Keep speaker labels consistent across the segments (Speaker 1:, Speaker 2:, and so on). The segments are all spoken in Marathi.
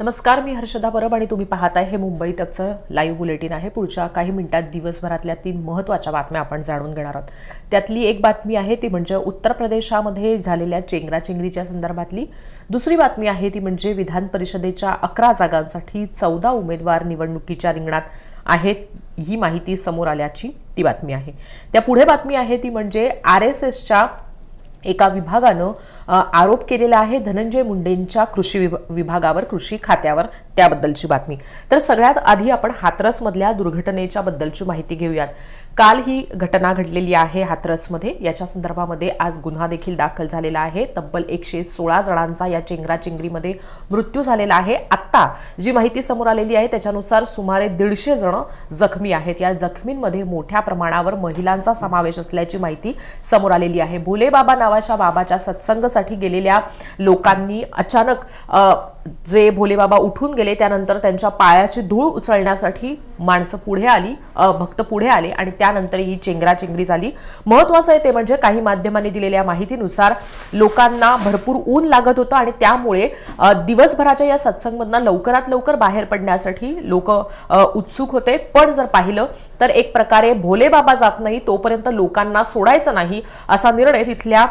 Speaker 1: नमस्कार मी हर्षदा परब आणि तुम्ही पाहताय हे मुंबई तकचं लाईव्ह बुलेटिन आहे. पुढच्या काही मिनिटात दिवसभरातल्या तीन महत्त्वाच्या बातम्या आपण जाणून घेणार आहोत. त्यातली एक बातमी आहे ती म्हणजे उत्तर प्रदेशामध्ये झालेल्या चेंगराचेंगरीच्या संदर्भातली. दुसरी बातमी आहे ती म्हणजे विधान परिषदेच्या अकरा जागांसाठी चौदा उमेदवार निवडणुकीच्या रिंगणात आहेत ही माहिती समोर आल्याची ती बातमी आहे. त्या पुढे बातमी आहे ती म्हणजे आर एस एसच्या एका विभागानं आरोप केलेला आहे धनंजय मुंडेंच्या कृषी विभागावर कृषी खात्यावर त्याबद्दलची बातमी. तर सगळ्यात आधी आपण हाथरसमधल्या दुर्घटनेच्या बद्दलची माहिती घेऊयात. काल ही घटना घडलेली आहे हाथरसमध्ये. याच्या संदर्भामध्ये आज गुन्हा देखील दाखल झालेला आहे. तब्बल एकशे सोळा जणांचा या चेंगराचेंगरीमध्ये मृत्यू झालेला आहे. आत्ता जी माहिती समोर आलेली आहे त्याच्यानुसार सुमारे दीडशे जण जखमी आहेत. या जखमींमध्ये मोठ्या प्रमाणावर महिलांचा समावेश असल्याची माहिती समोर आलेली आहे. भोले बाबा नावाच्या बाबाच्या सत्संगासाठी गेलेल्या लोकांनी अचानक जे भोलेबाबा उठून गेले त्यानंतर त्यांच्या पायाची धूळ उचलण्यासाठी माणसं पुढे आली भक्त पुढे आले आणि त्यानंतर ही चेंगराचेंगरी झाली. महत्वाचं आहे ते म्हणजे काही माध्यमांनी दिलेल्या माहितीनुसार लोकांना भरपूर ऊन लागत होतं आणि त्यामुळे दिवसभराच्या या सत्संगमधनं लवकरात लवकर बाहेर पडण्यासाठी लोक उत्सुक होते. पण जर पाहिलं तर एक प्रकारे भोलेबाबा जात नाही तोपर्यंत लोकांना सोडायचं नाही असा निर्णय तिथल्या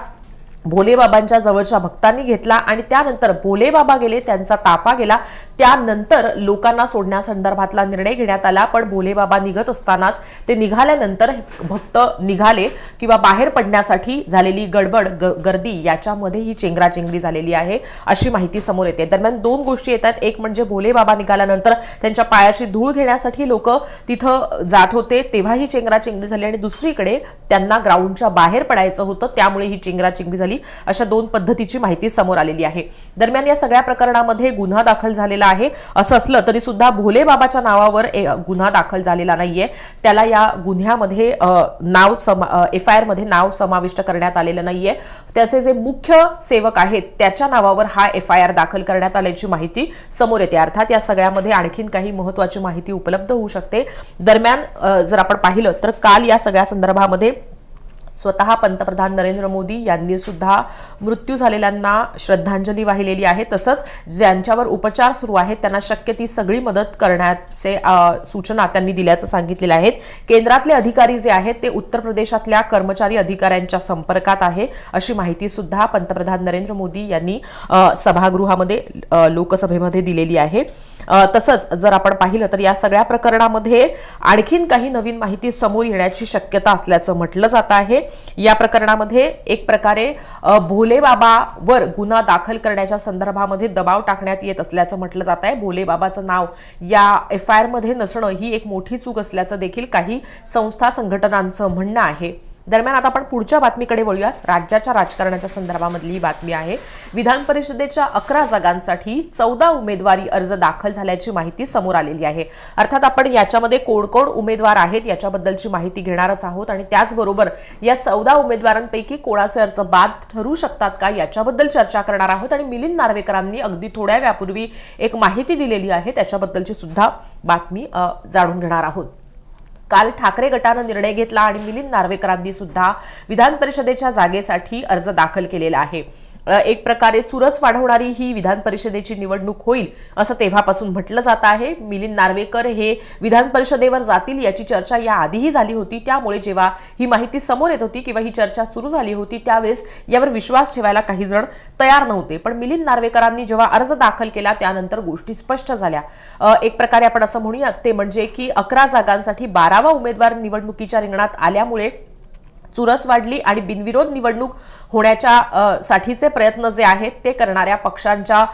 Speaker 1: भोलेबाबांच्या जवळच्या भक्तांनी घेतला आणि त्यानंतर भोलेबाबा गेले त्यांचा ताफा गेला. त्यानंतर लोकांना सोडण्यासंदर्भातला निर्णय घेण्यात आला पण भोलेबाबा निघत असतानाच ते निघाल्यानंतर भक्त निघाले किंवा बाहेर पडण्यासाठी झालेली गडबड ग- गर्दी याच्यामध्ये ही चेंगराचेंगरी झालेली आहे अशी माहिती समोर येते. दरम्यान दोन गोष्टी येतात. एक म्हणजे भोलेबाबा निघाल्यानंतर त्यांच्या पायाची धूळ घेण्यासाठी लोक तिथं जात होते तेव्हा ही चेंगराचेंगरी झाली आणि दुसरीकडे त्यांना ग्राउंडच्या बाहेर पडायचं होतं त्यामुळे ही चेंगराचेंगरी झाली. अशा दोन पद्धतीची माहिती समोर आलेली आहे. दरम्यान या सगळ्या प्रकरणामध्ये गुन्हा दाखल झालेला आहे. असं असलं तरी सुद्धा भोलेबाबाच्या नावावर ए- गुन्हा दाखल झालेला नाहीये. त्याला या गुन्ह्यामध्ये नाव नाव एफ आय आरमध्ये नाव समाविष्ट करण्यात आलेलं नाहीये. त्याचे जे मुख्य सेवक आहेत त्याच्या नावावर हा एफ आय आर दाखल करण्यात आल्याची माहिती समोर येते. अर्थात या सगळ्यामध्ये आणखीन काही महत्वाची माहिती उपलब्ध होऊ शकते. दरम्यान जर आपण पाहिलं तर काल या सगळ्या संदर्भामध्ये स्वतः पंतप्रधान नरेंद्र मोदी यांनी सुद्धा मृत्यू झालेल्यांना श्रद्धांजली वाहिलेली आहे. तसंच ज्यांच्यावर उपचार सुरू आहेत त्यांना शक्य ती सगळी मदत करण्याचे सूचना त्यांनी दिल्याचं सांगितलेलं आहे. केंद्रातले अधिकारी जे आहेत ते उत्तर प्रदेशातल्या कर्मचारी अधिकाऱ्यांच्या संपर्कात आहे अशी माहिती सुद्धा पंतप्रधान नरेंद्र मोदी यांनी सभागृहामध्ये लोकसभेमध्ये दिलेली आहे. तसंच जर आपण पाहिलं तर या सगळ्या प्रकरणामध्ये आणखीन काही नवीन माहिती समोर येण्याची शक्यता असल्याचं म्हटलं जात आहे. या प्रकरणामध्ये एक प्रकारे भोलेबाबावर गुन्हा दाखल करण्याच्या संदर्भामध्ये दबाव टाकण्यात येत असल्याचं म्हटलं जात आहे. भोलेबाबाचं नाव या एफ आय आरमध्ये नसणं ही एक मोठी चूक असल्याचं देखील काही संस्था संघटनांचं म्हणणं आहे. दरम्यान आता आपण पुढच्या बातमीकडे वळूयात. राज्याच्या राजकारणाच्या संदर्भामधली ही बातमी आहे. विधान परिषदेच्या अकरा जागांसाठी चौदा उमेदवारी अर्ज दाखल झाल्याची माहिती समोर आलेली आहे. अर्थात आपण याच्यामध्ये कोण कोण उमेदवार आहेत याच्याबद्दलची माहिती घेणारच आहोत आणि त्याचबरोबर या चौदा उमेदवारांपैकी कोणाचे अर्ज बाद ठरू शकतात का याच्याबद्दल चर्चा करणार आहोत आणि मिलिंद नार्वेकरांनी अगदी थोड्या वेळापूर्वी एक माहिती दिलेली आहे. त्याच्याबद्दलची सुद्धा बातमी जाणून घेणार आहोत. काल ठाकरे गटानं निर्णय घेतला आणि मिलिंद नार्वेकरांनी सुद्धा विधान परिषदेच्या जागेसाठी अर्ज दाखल केलेला आहे. एक प्रकारे चुरस वाढवणारी ही विधान परिषदेची निवडणूक होईल असं तेव्हापासून म्हटलं जात आहे. मिलिंद नार्वेकर हे विधान परिषदेवर जातील याची चर्चा या आधीही झाली होती. त्यामुळे जेव्हा ही माहिती समोर येत होती किंवा ही चर्चा सुरू झाली होती त्यावेळेस यावर विश्वास ठेवायला काही जण तयार नव्हते. पण मिलिंद नार्वेकरांनी जेव्हा अर्ज दाखल केला त्यानंतर गोष्टी स्पष्ट झाल्या. एक प्रकारे आपण असं म्हणूयात ते म्हणजे की अकरा जागांसाठी बारावा उमेदवार निवडणुकीच्या रिंगणात आल्यामुळे चुरस वाढली आणि बिनविरोध निवडणूक होण्याच्या साठीचे प्रयत्न जे आहेत ते करणाऱ्या पक्षांच्या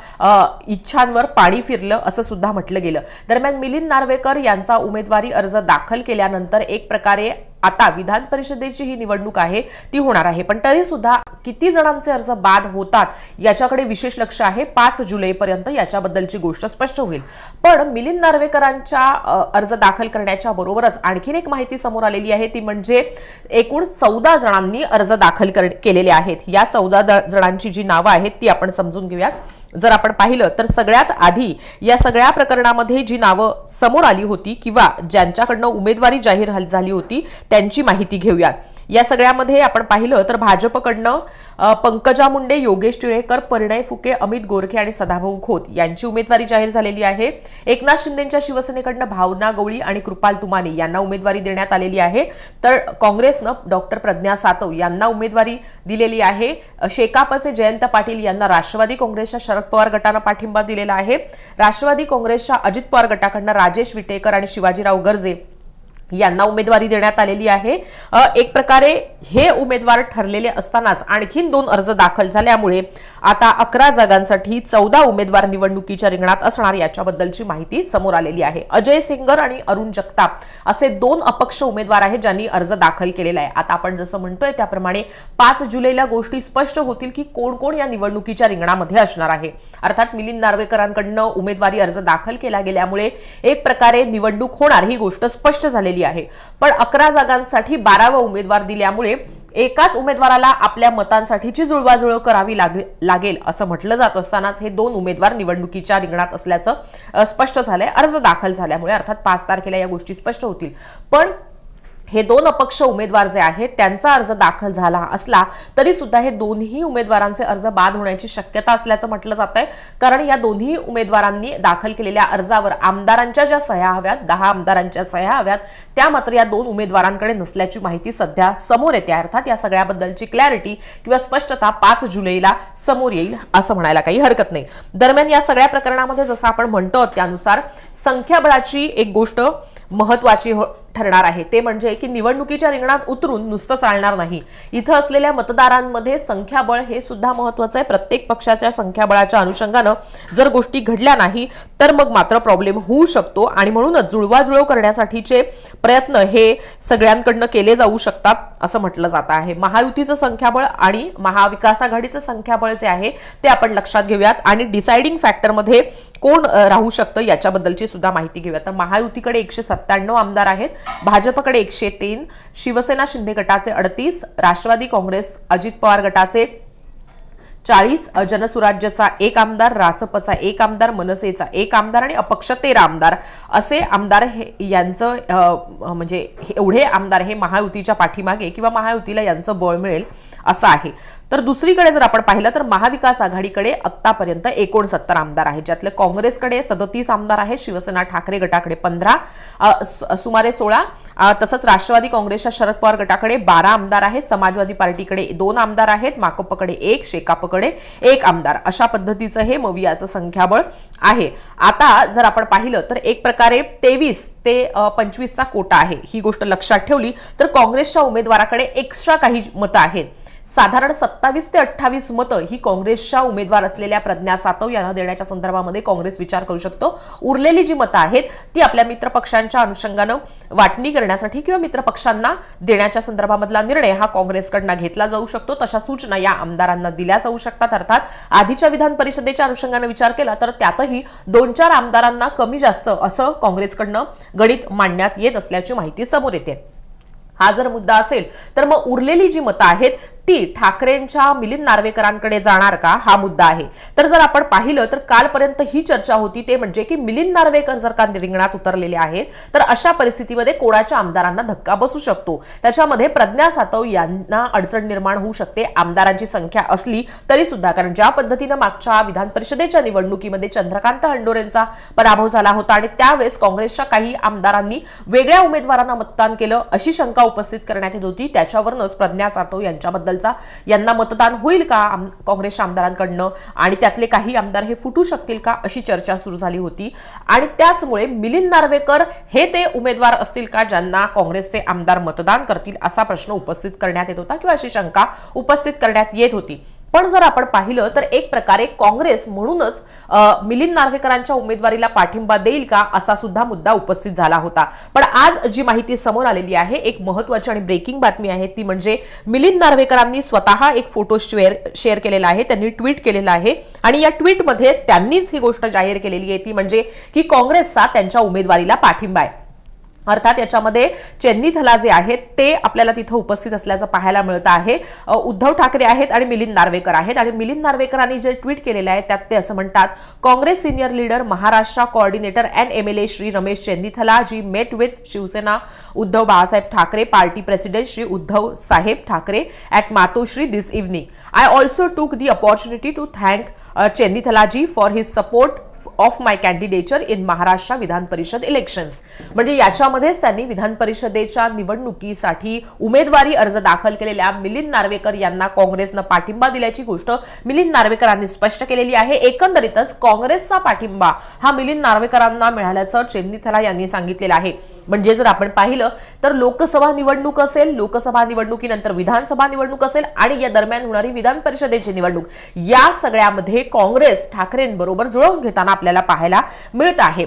Speaker 1: इच्छांवर पाणी फिरलं असं सुद्धा म्हटलं गेलं. दरम्यान मिलिंद नार्वेकर यांचा उमेदवारी अर्ज दाखल केल्यानंतर एक प्रकारे आता विधान परिषदेची ही निवडणूक आहे ती होणार आहे. पण तरी सुद्धा किती जणांचे अर्ज बाद होतात याच्याकडे विशेष लक्ष आहे. पाच जुलैपर्यंत याच्याबद्दलची गोष्ट स्पष्ट होईल. पण मिलिंद नार्वेकरांच्या अर्ज दाखल करण्याच्या बरोबरच आणखीन एक माहिती समोर आलेली आहे. ती म्हणजे एकूण चौदा जणांनी अर्ज दाखल कर- केलेले आहेत. या चौदा जणांची जी नावं आहेत ती आपण समजून घेऊयात. जर आपण पाहिलं तर सगळ्यात आधी या सगळ्या प्रकरणामध्ये जी नावं समोर आली होती किंवा ज्यांच्याकडनं उमेदवारी जाहीर झाली होती त्यांची माहिती घेऊयात. या सगळ्यामध्ये आपण पाहिलं तर भाजपकडनं पंकजा मुंडे योगेश टिळेकर परिणय फुके अमित गोरखे आणि सदाभाऊ खोत यांची उमेदवारी जाहीर झालेली आहे. एकनाथ शिंदेच्या शिवसेनेकडनं भावना गवळी आणि कृपाल तुमाने यांना उमेदवारी देण्यात आलेली आहे. तर काँग्रेसनं डॉक्टर प्रज्ञा सातव यांना उमेदवारी दिलेली आहे. शेकापचे जयंत पाटील यांना राष्ट्रवादी काँग्रेसच्या शरद पवार गटानं पाठिंबा दिलेला आहे. राष्ट्रवादी काँग्रेसच्या अजित पवार गटाकडनं राजेश विटेकर आणि शिवाजीराव गर्जे यांना उमेदवारी देण्यात आलेली आहे. एक प्रकारे हे उमेदवार ठरलेले असतानाच आणखीन दोन अर्ज दाखल झाल्यामुळे आता अकरा जागांसाठी चौदा उमेदवार निवडणुकीच्या रिंगणात असणार याच्याबद्दलची माहिती समोर आलेली आहे. अजय सिंगर आणि अरुण जगताप असे दोन अपक्ष उमेदवार आहेत ज्यांनी अर्ज दाखल केलेला आहे. आता आपण जसं म्हणतोय त्याप्रमाणे पाच जुलैला गोष्टी स्पष्ट होतील की कोण कोण या निवडणुकीच्या रिंगणामध्ये असणार आहे. अर्थात मिलिंद नार्वेकरांकडनं उमेदवारी अर्ज दाखल केला गेल्यामुळे एक प्रकारे निवडणूक होणार ही गोष्ट स्पष्ट झालेली आहे. पण अकरा जागांसाठी बारावा उमेदवार दिल्यामुळे एकाच उमेदवाराला आपल्या मतांसाठीची जुळवाजुळव करावी लाग लागेल असं म्हटलं जात असतानाच हे दोन उमेदवार निवडणुकीच्या रिंगणात असल्याचं स्पष्ट झालंय. अर्ज दाखल झाल्यामुळे अर्थात पाच तारखेला या गोष्टी स्पष्ट होतील. पण हे दोन अपक्ष उमेदवार जे आहेत त्यांचा अर्ज दाखल झाला असला तरी सुद्धा हे दोन्ही उमेदवारांचे अर्ज बाद होण्याची शक्यता असल्याचं म्हटलं जात आहे कारण या दोन्ही उमेदवारांनी दाखल केलेल्या अर्जावर आमदारांच्या ज्या सह्या हव्यात दहा आमदारांच्या सह्या हव्यात त्या मात्र या दोन उमेदवारांकडे नसल्याची माहिती सध्या समोर येते. अर्थात या सगळ्याबद्दलची क्लॅरिटी किंवा स्पष्टता पाच जुलैला समोर येईल असं म्हणायला काही हरकत नाही. दरम्यान या सगळ्या प्रकरणामध्ये जसं आपण म्हणतो त्यानुसार संख्याबळाची एक गोष्ट महत्वाची हो- ठरणार आहे. ते म्हणजे की निवडणुकीच्या रिंगणात उतरून नुसतं चालणार नाही. इथं असलेल्या मतदारांमध्ये संख्याबळ हे सुद्धा महत्वाचं आहे. प्रत्येक पक्षाच्या संख्याबळाच्या अनुषंगानं जर गोष्टी घडल्या नाही तर मग मात्र प्रॉब्लेम होऊ शकतो आणि म्हणूनच जुळवाजुळव करण्यासाठीचे प्रयत्न हे सगळ्यांकडनं केले जाऊ शकतात असं म्हटलं जात आहे. महायुतीचं संख्याबळ आणि महाविकास आघाडीचं संख्याबळ जे आहे ते आपण लक्षात घेऊयात आणि डिसाइडिंग फॅक्टरमध्ये कोण राहू शकतं याच्याबद्दलची सुद्धा माहिती घेऊया तर महायुतीकडे एकशे सत्त्याण्णव आमदार आहेत. भाजपकडे एकशे तीन शिवसेना शिंदे गटाचे अडतीस राष्ट्रवादी काँग्रेस अजित पवार गटाचे चाळीस जनसुराज्यचा एक आमदार रासपचा एक आमदार मनसेचा एक आमदार आणि अपक्ष तेरा आमदार. असे आमदार हे यांचं म्हणजे हे- एवढे आमदार हे महायुतीच्या पाठीमागे किंवा महायुतीला यांचं बळ मिळेल. असं आहे. तर दुसरीकडे जर आपण पाहिलं तर महाविकास आघाडीकडे आत्तापर्यंत एकोणसत्तर आमदार आहेत ज्यातले काँग्रेसकडे सदतीस आमदार आहेत शिवसेना ठाकरे गटाकडे पंधरा सुमारे सोळा तसंच राष्ट्रवादी काँग्रेसच्या शरद पवार गटाकडे बारा आमदार आहेत समाजवादी पार्टीकडे दोन आमदार आहेत माकपकडे एक शेकापकडे एक आमदार. अशा पद्धतीचं हे मवियाचं संख्याबळ आहे. आता जर आपण पाहिलं तर एक प्रकारे तेवीस ते पंचवीसचा कोटा आहे. ही गोष्ट लक्षात ठेवली तर काँग्रेसच्या उमेदवाराकडे एक्स्ट्रा काही मतं आहेत. साधारण सत्तावीस ते अठ्ठावीस मतं ही काँग्रेसच्या उमेदवार असलेल्या प्रज्ञा सातव यांना देण्याच्या संदर्भामध्ये काँग्रेस विचार करू शकतो. उरलेली जी मतं आहेत ती आपल्या मित्रपक्षांच्या अनुषंगानं वाटणी करण्यासाठी किंवा मित्रपक्षांना देण्याच्या संदर्भामधला निर्णय हा काँग्रेसकडनं घेतला जाऊ शकतो. तशा सूचना या आमदारांना दिल्या जाऊ शकतात. अर्थात आधीच्या विधान परिषदेच्या अनुषंगानं विचार केला तर त्यातही दोन चार आमदारांना कमी जास्त असं काँग्रेसकडनं गणित मांडण्यात येत असल्याची माहिती समोर येते. हा जर मुद्दा असेल तर मग उरलेली जी मतं आहेत ती ठाकरेंच्या मिलिंद नार्वेकरांकडे जाणार का? हा मुद्दा आहे. तर जर आपण पाहिलं तर कालपर्यंत ही चर्चा होती ते म्हणजे की मिलिंद नार्वेकर जर का रिंगणात उतरलेले आहेत तर अशा परिस्थितीमध्ये कोणाच्या आमदारांना धक्का बसू शकतो? त्याच्यामध्ये प्रज्ञा सातव यांना अडचण निर्माण होऊ शकते आमदारांची संख्या असली तरी सुद्धा कारण ज्या पद्धतीनं मागच्या विधान परिषदेच्या निवडणुकीमध्ये चंद्रकांत हंडोरेंचा पराभव झाला होता आणि त्यावेळेस काँग्रेसच्या काही आमदारांनी वेगळ्या उमेदवारांना मतदान केलं अशी शंका उपस्थित करण्यात येत होती. त्याच्यावरनच प्रज्ञा सातव यांच्याबद्दलचा यांना मतदान होईल का आम- काँग्रेसच्या आमदारांकडनं? आणि त्यातले काही आमदार हे फुटू शकतील का? अशी चर्चा सुरू झाली होती. आणि त्याचमुळे मिलिंद नार्वेकर हे ते उमेदवार असतील का? ज्यांना काँग्रेसचे आमदार मतदान करतील असा प्रश्न उपस्थित करण्यात येत होता किंवा अशी शंका उपस्थित करण्यात येत होती. पण जर आपण पाहिलं तर एक प्रकारे काँग्रेस म्हणूनच मिलिंद नार्वेकरांच्या उमेदवारीला पाठिंबा देईल का असा सुद्धा मुद्दा उपस्थित झाला होता. पण आज जी माहिती समोर आलेली आहे एक महत्वाची आणि ब्रेकिंग बातमी आहे ती म्हणजे मिलिंद नार्वेकरांनी स्वतः एक फोटो शेअर शेअर केलेला आहे त्यांनी ट्विट केलेला आहे आणि या ट्विटमध्ये त्यांनीच ही गोष्ट जाहीर केलेली आहे ती म्हणजे की काँग्रेसचा त्यांच्या उमेदवारीला पाठिंबा आहे. अर्थात याच्यामध्ये चेन्नी थला जे आहेत ते आपल्याला तिथं उपस्थित असल्याचं पाहायला मिळतं आहे. उद्धव ठाकरे आहेत आणि मिलिंद नार्वेकर आहेत. आणि मिलिंद नार्वेकरांनी जे ट्विट केलेलं आहे त्यात ते असं म्हणतात Congress senior leader Maharashtra coordinator and M L A Shri Ramesh Chennithala ji met with Shivsena Uddhav Balasaheb Thackeray party president Shri Uddhav Saheb Thackeray at Matoshree this evening I also took the opportunity to thank Chennithalaji for his support of my candidature in Maharashtra Vidhan Parishad elections म्हणजे याच्यामध्येच त्यांनी विधान परिषदेच्या निवडणुकीसाठी उमेदवारी अर्ज दाखल केलेल्या मिलिंद नार्वेकर यांना काँग्रेसनं पाठिंबा दिल्याची गोष्ट मिलिंद नार्वेकरांनी स्पष्ट केलेली आहे. एकंदरीतच काँग्रेसचा पाठिंबा हा मिलिंद नार्वेकरांना मिळाल्याचं चेन्नीथला यांनी सांगितलेलं आहे. म्हणजे जर आपण पाहिलं तर लोकसभा निवडणूक असेल लोकसभा निवडणुकीनंतर विधानसभा निवडणूक असेल आणि या दरम्यान होणारी विधान परिषदेची निवडणूक या सगळ्यामध्ये काँग्रेस ठाकरेंबरोबर जुळवून घेताना आपल्याला पाहायला मिळत आहे.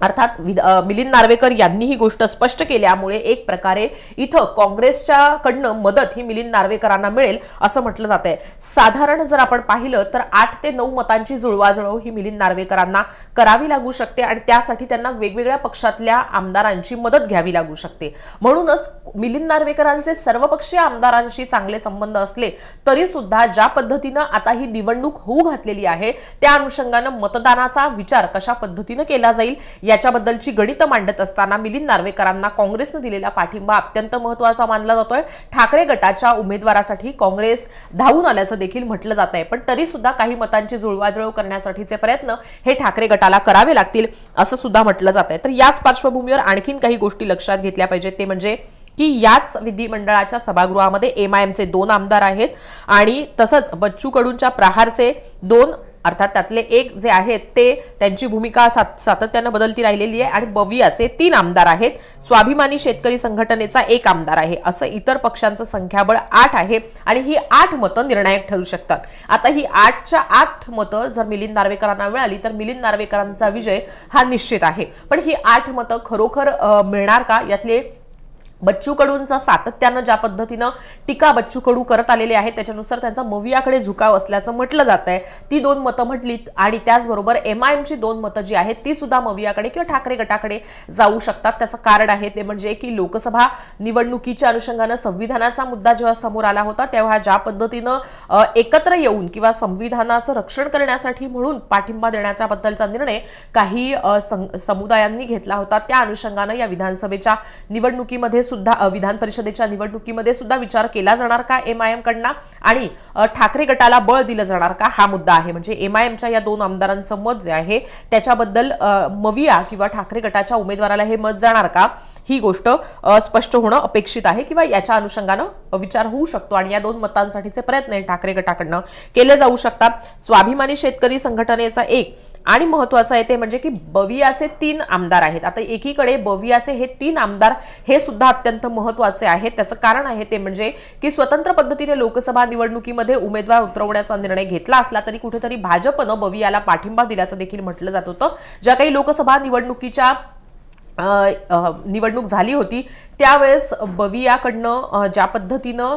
Speaker 1: अर्थात विद- मिलिंद नार्वेकर यांनी ही गोष्ट स्पष्ट केल्यामुळे एक प्रकारे इथं काँग्रेसच्या कडनं मदत ही मिलिंद नार्वेकरांना मिळेल असं म्हटलं जात आहे साधारण जर आपण पाहिलं तर आठ ते नऊ मतांची जुळवाजुळव ही मिलिंद नार्वेकरांना करावी लागू शकते आणि त्यासाठी त्यांना वेगवेगळ्या पक्षातल्या आमदारांची मदत घ्यावी लागू शकते. म्हणूनच मिलिंद नार्वेकरांचे सर्वपक्षीय आमदारांशी चांगले संबंध असले तरी सुद्धा ज्या पद्धतीनं आता ही निवडणूक होऊ घातलेली आहे त्या अनुषंगानं मतदानाचा विचार कशा पद्धतीनं केला जाईल याच्याबद्दलची गणितं मांडत असताना मिलिंद नार्वेकरांना काँग्रेसनं दिलेला पाठिंबा अत्यंत महत्त्वाचा मानला जातोय. ठाकरे गटाच्या उमेदवारासाठी काँग्रेस धावून आल्याचं देखील म्हटलं जात आहे. पण तरी सुद्धा काही मतांची जुळवाजुळव करण्यासाठीचे प्रयत्न हे ठाकरे गटाला करावे लागतील असं सुद्धा म्हटलं जात आहे. तर याच पार्श्वभूमीवर आणखीन काही गोष्टी लक्षात घेतल्या पाहिजेत. ते म्हणजे की याच विधिमंडळाच्या सभागृहामध्ये एम आय एमचे दोन आमदार आहेत आणि तसंच बच्चू कडूंच्या प्रहारचे दोन अर्थात त्यातले एक जे आहेत ते त्यांची भूमिका सात- सातत्यानं बदलती राहिलेली आहे. आणि बवियाचे तीन आमदार आहेत. स्वाभिमानी शेतकरी संघटनेचा एक आमदार आहे. असं इतर पक्षांचं संख्याबळ आठ आहे. आणि ही आठ मतं निर्णायक ठरू शकतात. आता ही आठच्या आठ मतं जर मिलिंद नार्वेकरांना मिळाली तर मिलिंद नार्वेकरांचा विजय हा निश्चित आहे. पण ही आठ मतं खरोखर मिळणार का? यातले बच्चू कडूंचा सातत्यानं ज्या पद्धतीनं टीका बच्चू कडू करत आलेले आहेत त्याच्यानुसार त्यांचा मवियाकडे झुकाव असल्याचं म्हटलं जात आहे ती दोन मतं म्हटलीत आणि त्याचबरोबर एम आय एमची दोन मतं जी आहेत ती सुद्धा मवियाकडे किंवा ठाकरे गटाकडे जाऊ शकतात. त्याचं कारण आहे ते म्हणजे की लोकसभा निवडणुकीच्या अनुषंगानं संविधानाचा मुद्दा जेव्हा समोर आला होता तेव्हा ज्या पद्धतीनं एकत्र येऊन किंवा संविधानाचं रक्षण करण्यासाठी म्हणून पाठिंबा देण्याच्याबद्दलचा निर्णय काही सं- समुदायांनी घेतला होता त्या अनुषंगानं या विधानसभेच्या निवडणुकीमध्ये सुद्धा विधान परिषदेच्या निवडणुकीमध्ये सुद्धा विचार केला जाणार का एम आय एमकडनं आणि ठाकरे गटाला बळ दिलं जाणार का? हा मुद्दा आहे. म्हणजे एम आय एमच्या या दोन आमदारांचं मत जे आहे त्याच्याबद्दल मविया किंवा ठाकरे गटाच्या उमेदवाराला हे मत जाणार का? ही गोष्ट स्पष्ट होणं अपेक्षित आहे किंवा याच्या अनुषंगानं विचार होऊ शकतो आणि या दोन मतांसाठीचे प्रयत्न ठाकरे गटाकडनं केले जाऊ शकतात. स्वाभिमानी शेतकरी संघटनेचा एक आणि महत्वाचं आहे ते म्हणजे की बवियाचे तीन आमदार आहेत. आता एकीकडे बवियाचे हे तीन आमदार हे सुद्धा अत्यंत महत्त्वाचे आहेत. त्याचं कारण आहे ते म्हणजे की स्वतंत्र पद्धतीने लोकसभा निवडणुकीमध्ये उमेदवार उतरवण्याचा निर्णय घेतला असला तरी कुठेतरी भाजपनं बवियाला पाठिंबा दिल्याचं देखील म्हटलं जात होतं. ज्या काही लोकसभा निवडणुकीच्या निवडणूक झाली होती त्यावेळेस बवियाकडनं ज्या पद्धतीनं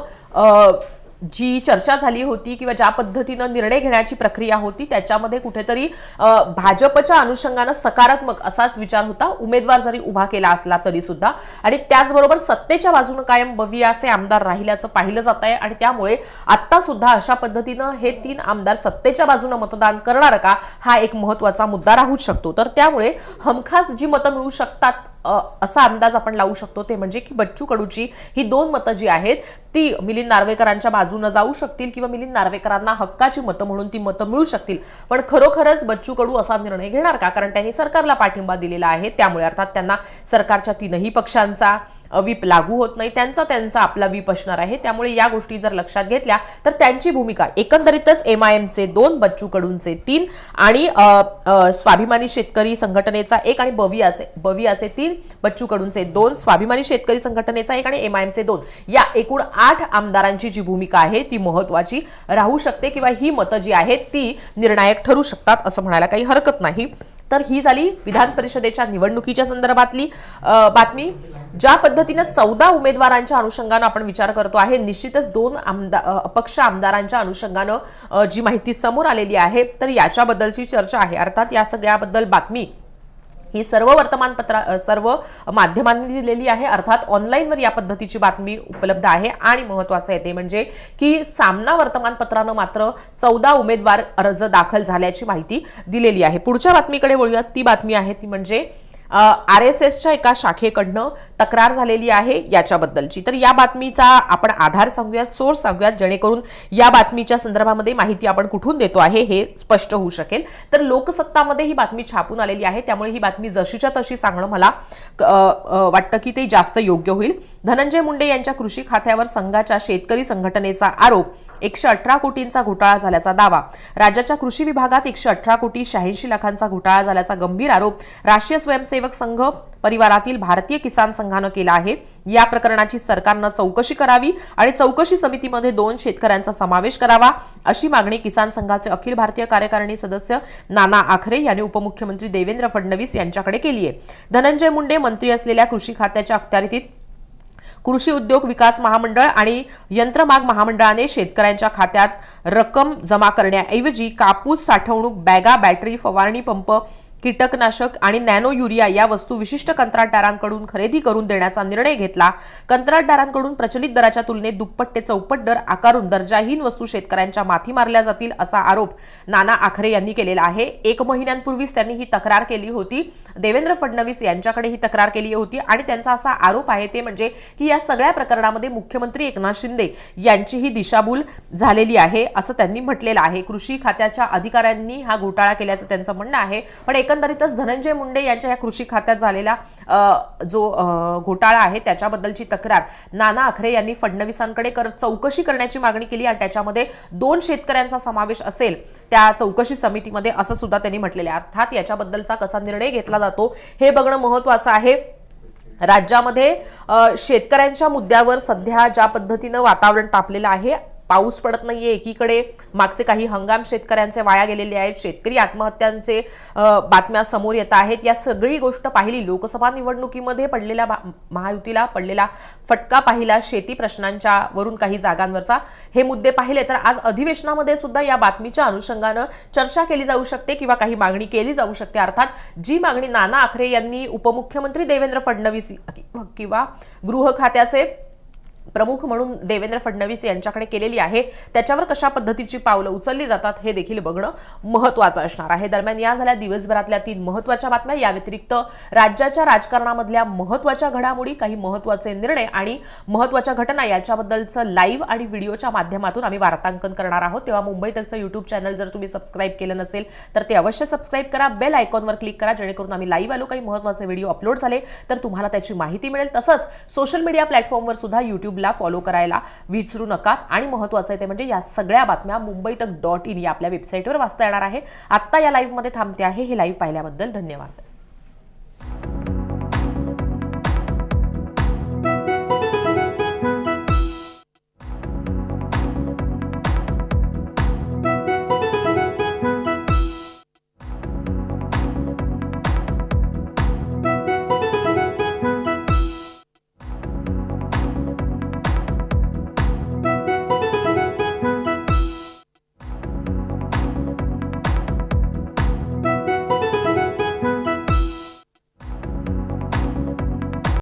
Speaker 1: जी चर्चा झाली होती किंवा ज्या पद्धतीनं निर्णय घेण्याची प्रक्रिया होती त्याच्यामध्ये कुठेतरी भाजपच्या अनुषंगानं सकारात्मक असाच विचार होता. उमेदवार जरी उभा केला असला तरी सुद्धा आणि त्याचबरोबर सत्तेच्या बाजूनं कायम बवियाचे आमदार राहिल्याचं पाहिलं जात आहे. आणि त्यामुळे आत्ता सुद्धा अशा पद्धतीनं हे तीन आमदार सत्तेच्या बाजूनं मतदान करणार का हा एक महत्त्वाचा मुद्दा राहू शकतो. तर त्यामुळे हमखास जी मतं मिळू शकतात असा अंदाज आपण लावू शकतो ते म्हणजे की बच्चू कडूची ही दोन मतं जी आहेत ती मिलिंद नार्वेकरांच्या बाजूनं जाऊ शकतील किंवा मिलिंद नार्वेकरांना हक्काची मतं म्हणून ती मतं मिळू शकतील. पण खरोखरच बच्चू कडू असा निर्णय घेणार का? कारण त्यांनी सरकारला पाठिंबा दिलेला आहे त्यामुळे अर्थात त्यांना सरकारच्या तीनही पक्षांचा विप लागू होत नाही. त्यांचा त्यांचा आपला विप असणार आहे. त्यामुळे या गोष्टी जर लक्षात घेतल्या तर त्यांची भूमिका एकंदरीतच एम आय एमचे दोन बच्चू कडूंचे तीन आणि स्वाभिमानी शेतकरी संघटनेचा एक आणि बवियाचे बवियाचे तीन बच्चू कडूंचे दोन स्वाभिमानी शेतकरी संघटनेचा एक आणि एम आय एमचे दोन. या एकूण आठ आमदारांची जी भूमिका आहे ती महत्वाची राहू शकते किंवा ही मतं जी आहेत ती निर्णायक ठरू शकतात असं म्हणायला काही हरकत नाही. तर ही झाली विधान परिषदेच्या निवडणुकीच्या संदर्भातली बातमी. ज्या पद्धतीनं चौदा उमेदवारांच्या अनुषंगानं आपण विचार करतो आहे निश्चितच दोन आमदार अपक्ष आमदारांच्या अनुषंगानं जी माहिती समोर आलेली आहे तर याच्याबद्दलची चर्चा आहे. अर्थात या सगळ्याबद्दल बातमी ही सर्व वर्तमानपत्रा सर्व माध्यमांनी दिलेली आहे. अर्थात ऑनलाईनवर या पद्धतीची बातमी उपलब्ध आहे. आणि महत्वाचं आहे ते म्हणजे की सामना वर्तमानपत्रानं मात्र चौदा उमेदवार अर्ज दाखल झाल्याची माहिती दिलेली आहे. पुढच्या बातमीकडे वळूयात. ती बातमी आहे ती म्हणजे आर एस एसच्या एका शाखेकडनं तक्रार झालेली आहे याच्याबद्दलची. तर या बातमीचा आपण आधार सांगूयात सोर्स सांगूयात जेणेकरून या बातमीच्या संदर्भामध्ये माहिती आपण कुठून देतो आहे हे स्पष्ट होऊ शकेल. तर लोकसत्तामध्ये ही बातमी छापून आलेली आहे त्यामुळे ही बातमी जशीच्या तशी सांगणं मला वाटतं की ते जास्त योग्य होईल. धनंजय मुंडे यांच्या कृषी खात्यावर संघाच्या शेतकरी संघटनेचा आरोप एकशे अठरा कोटींचा घोटाळा झाल्याचा दावा. राज्याच्या कृषी विभागात एकशे अठरा कोटी शहाऐंशी लाखांचा घोटाळा झाल्याचा गंभीर आरोप राष्ट्रीय स्वयंसेवक संघ परिवारातील भारतीय किसान संघानं केला आहे. या प्रकरणाची सरकारनं चौकशी करावी आणि चौकशी समितीमध्ये दोन शेतकऱ्यांचा समावेश करावा अशी मागणी किसान संघाचे अखिल भारतीय कार्यकारिणी सदस्य नाना आखरे यांनी उपमुख्यमंत्री देवेंद्र फडणवीस यांच्याकडे केली आहे. धनंजय मुंडे मंत्री असलेल्या कृषी खात्याच्या अखत्यारीतील कृषी उद्योग विकास महामंडळ आणि यंत्रमाग महामंडळाने शेतकऱ्यांच्या खात्यात रक्कम जमा करण्याऐवजी कापूस साठवणूक बॅगा बॅटरी फवारणी पंप कीटकनाशक आणि नॅनो युरिया या वस्तू विशिष्ट कंत्राटदारांकडून खरेदी करून देण्याचा निर्णय घेतला. कंत्राटदारांकडून प्रचलित दराच्या तुलनेत दुप्पट ते चौपट दर आकारून दर्जाहीन वस्तू शेतकऱ्यांच्या माथी मारल्या जातील असा आरोप नाना आखरे यांनी केलेला आहे. एक महिन्यांपूर्वीच त्यांनी ही तक्रार केली होती. देवेंद्र फडणवीस यांच्याकडे ही तक्रार केली होती आणि त्यांचा असा आरोप आहे ते म्हणजे की या सगळ्या प्रकरणामध्ये मुख्यमंत्री एकनाथ शिंदे यांचीही दिशाभूल झालेली आहे असं त्यांनी म्हटलेलं आहे. कृषी खात्याच्या अधिकाऱ्यांनी हा घोटाळा केल्याचं त्यांचं म्हणणं आहे. पण एकंदरीतच धनंजय मुंडे यांच्या या कृषी खात्यात झालेला जो घोटाळा आहे त्याच्याबद्दलची तक्रार नाना आखरे यांनी फडणवीसांकडे कर चौकशी करण्याची मागणी केली आणि त्याच्यामध्ये दोन शेतकऱ्यांचा समावेश असेल त्या चौकशी समितीमध्ये असं सुद्धा त्यांनी म्हटलेलं आहे. अर्थात याच्याबद्दलचा कसा निर्णय घेतला जातो. हे बघणं महत्वाचं आहे. राज्यामध्ये शेतकऱ्यांच्या मुद्द्यावर सध्या ज्या पद्धतीनं वातावरण तापलेलं आहे पाऊस पडत नाही आहे एकीकडे. मागचे काही हंगाम शेतकऱ्यांचे वाया गेलेले आहेत. शेतकरी आत्महत्यांचे बातम्या समोर येत आहेत. या सगळी गोष्ट पाहिली लोकसभा निवडणुकीमध्ये पडलेल्या महायुतीला पडलेला फटका पाहिला शेती प्रश्नांच्या वरून काही जागांवरचा. हे मुद्दे पाहिले तर आज अधिवेशनामध्ये सुद्धा या बातमीच्या अनुषंगानं चर्चा केली जाऊ शकते किंवा काही मागणी केली जाऊ शकते. अर्थात जी मागणी नाना आखरे यांनी उपमुख्यमंत्री देवेंद्र फडणवीस किंवा गृह खात्याचे प्रमुख म्हणून देवेंद्र फडणवीस यांच्याकडे केलेली आहे. त्याच्यावर कशा पद्धतीची पावलं उचलली जातात हे देखील बघणं महत्वाचं असणार आहे. दरम्यान या झाल्या दिवसभरातल्या तीन महत्त्वाच्या बातम्या या व्यतिरिक्त राज्याच्या राजकारणामधल्या महत्त्वाच्या घडामोडी काही महत्त्वाचे निर्णय आणि महत्त्वाच्या घटना याच्याबद्दलचं लाईव्ह आणि व्हिडिओच्या माध्यमातून आम्ही वार्तांकन करणार आहोत. तेव्हा मुंबई तकचं युट्यूब चॅनल जर तुम्ही सबस्क्राईब केलं नसेल तर ते अवश्य सबस्क्राईब करा. बेल आयकॉनवर क्लिक करा जेणेकरून आम्ही लाईव्ह आलो काही महत्त्वाचे व्हिडिओ अपलोड झाले तर तुम्हाला त्याची माहिती मिळेल. तसंच सोशल मीडिया प्लॅटफॉर्मवर सुद्धा युट्यूबला फॉलो करायला विसरू नका. आणि महत्वाचं आहे ते म्हणजे या सगळ्या बातम्या मुंबई तक डॉट इन या आपल्या वेबसाईटवर वाचता येणार आहे. आत्ता या लाईव्हमध्ये थांबते आहे. हे लाईव्ह पाहिल्याबद्दल धन्यवाद.